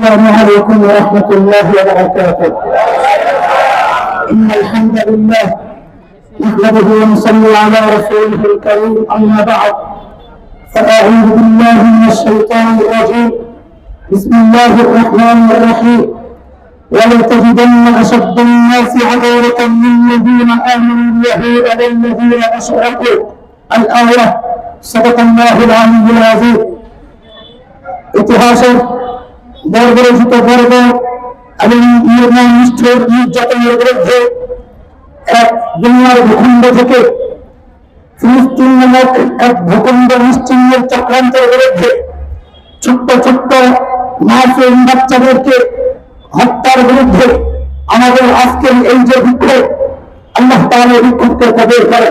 السلام نعم عليكم ورحمة الله وبركاته. إن الحمد لله نحمده ونصلي على رسوله الكريم. أما بعد فأعوذ بالله من الشيطان الرجيم. بسم الله الرحمن الرحيم. ولتجدن أشد الناس عذارة للذين آمنوا اليهود الذين أشركوا. الآية صدق الله العلي العظيم. اتهاشر বর্বরচিত গর্ব এবং নিষ্ঠুর, নির্যাতনের বিরুদ্ধে এক দুনিয়ার ভূখণ্ড থেকে ফিলিস্তিন নামক এক ভূখণ্ড নিশ্চিহ্নের চক্রান্তের বিরুদ্ধে ছোট্ট ছোট্ট মাসুম বাচ্চাদেরকে হত্যার বিরুদ্ধে আমাদের আজকের এই যে বিক্ষোভ আল্লাহ তাহলে বিক্ষোভকে কবর করে।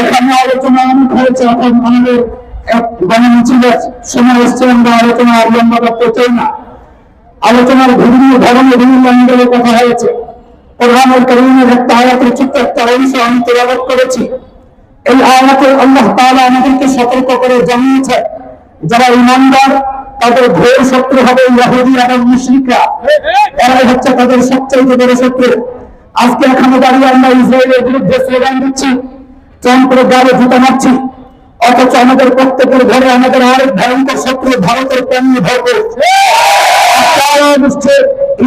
এখানে আলোচনা অনেক হয়েছে এখন আমাদের গণমিছিলের সময় এসছে আমরা আলোচনা লম্বা করতে চাই না। আলোচনার বিভিন্ন ধরনের বিভিন্ন অঙ্গের কথা হয়েছে। প্রধানের করিমের আমাদেরকে সতর্ক করে জানিয়েছে, যারা ইমানদার তাদের ঘোর শত্রু হবে ইহুদি এরাই হচ্ছে তাদের সবচাইতে বড় শত্রু। আজকে এখানে দাঁড়িয়ে আমরা ইসরায়েলের বিরুদ্ধে স্লোগান দিচ্ছি, ট্রাম্পের গাড়ি জুতা মারছি। অথচ আমাদের প্রত্যেকের ঘরে আমাদের আরেক ভয়ঙ্কর শত্রু ভারতের পণ্য তারা বুঝছে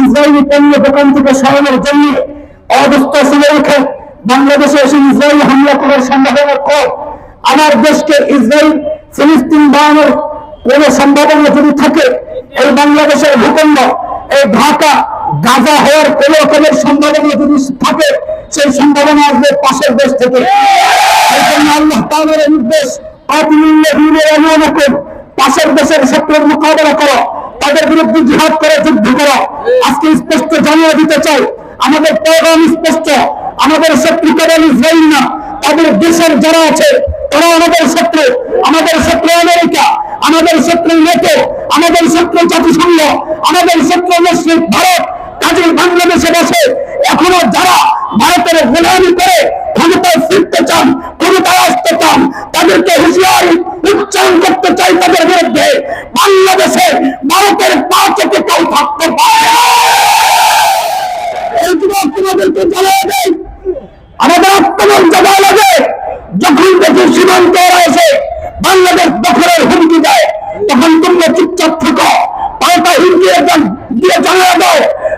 ইসরায়েলি পণ্য দোকান থেকে সরানোর জন্য অবস্থা শুনে রেখে বাংলাদেশে এসে ইসরায়েল হামলা করার সম্ভাবনা কম। আমার দেশকে ইসরায়েল ফিলিস্তিন বানানোর কোন সম্ভাবনা যদি থাকে, এই বাংলাদেশের ভূখণ্ড, এই ঢাকা গাজা হওয়ার কোন রকমের সম্ভাবনা যদি থাকে, সেই সম্ভাবনা আসবে পাশের দেশ থেকে। আল্লাহ নির্দেশ পাশের দেশের শত্রুর মোকাবেলা করো, তাদের বিরুদ্ধে জিহাদ করে, যুদ্ধ করো। আজকে স্পষ্ট জানিয়ে দিতে চাই, আমাদের পয়গাম স্পষ্ট, আমাদের শত্রু কেবল ইসরায়েল না, তাদের দেশের যারা আছে, তারা আমাদের শত্রু আমাদের শত্রু আমেরিকা, আমাদের শত্রু নেটো আমাদের শত্রু জাতিসংঘ, আমাদের শত্রু ভারত কাজে বাংলাদেশে বসে এখনও যারা ভারতের গোলামি করে ক্ষমতায় ফিরতে চান, ক্ষমতায় আসতে চান, তাদেরকে হুঁশিয়ারি উচ্চারণ করতে চাই তাদের বিরুদ্ধে। বাংলাদেশে ভারতের পা কেউ থাকতে পারে লাগে। যখন বাংলাদেশ দেয়, তখন চুপচাপ থাকো, পাল্টা হুমকি দিয়ে জানা দাও।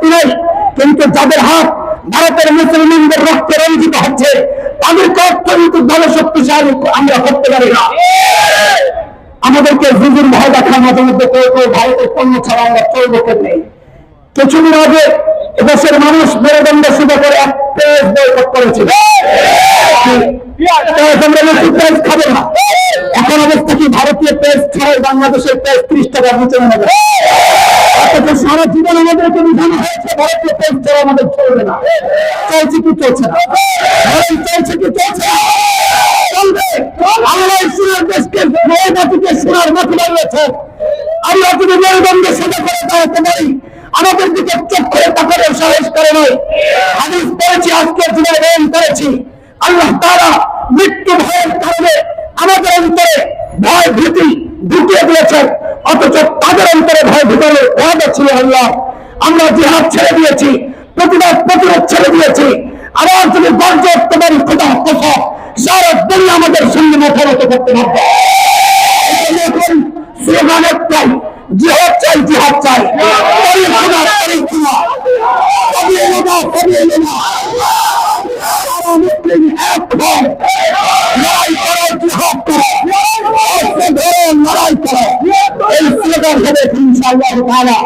আপত্তি নেই কিন্তু যাদের হাত ভারতের মুসলিমদের রক্তে রঞ্জিত হচ্ছে তাদেরকে অর্থনৈতিক ভালো শক্তিশালী আমরা করতে পারি না। আমাদেরকে জুজুর ভয় দেখা মাঝে মধ্যে কেউ কেউ ভারতের পণ্য ছাড়া আমরা চলবো নেই কিছুদিন আগে এদেশের মানুষ মেরুদণ্ড শুরু করে এক পেজ বয়কট করেছিল। এখন অবস্থা কি? ভারতীয় পেঁয়াজ ছাড়াই বাংলাদেশের পেঁয়াজ ত্রিশ টাকা নিচে নেমে অথচ সারা জীবন আমাদেরকে বিধান হয়েছে, ভারতীয় ছাড়া আমাদের চলবে না। চলছে কি চলছে না? চলছে কি চলছে করে দাঁড়াতে পারি। আমাদের আজকে বয়ন করেছি। আল্লাহ তারা মৃত্যু ভয়ের কারণে আমাদের অন্তরে ভয় ভীতি ঢুকিয়ে দিয়েছেন। অথচ তাদের অন্তরে ভয় ঢুকানোর ওয়াদা ছিল আল্লাহ। আমরা জিহাদ ছেড়ে দিয়েছি, প্রতিবাদ প্রতিরোধ ছেড়ে দিয়েছি। আবার যদি গর্জ পারি, খোদা কোথা সারা দুনিয়া আমাদের সঙ্গে মাথা করতে পারবে। লড়াই করো। লড়াই করো। এই স্লোগান হবে ইনশাআল্লাহ তাআলা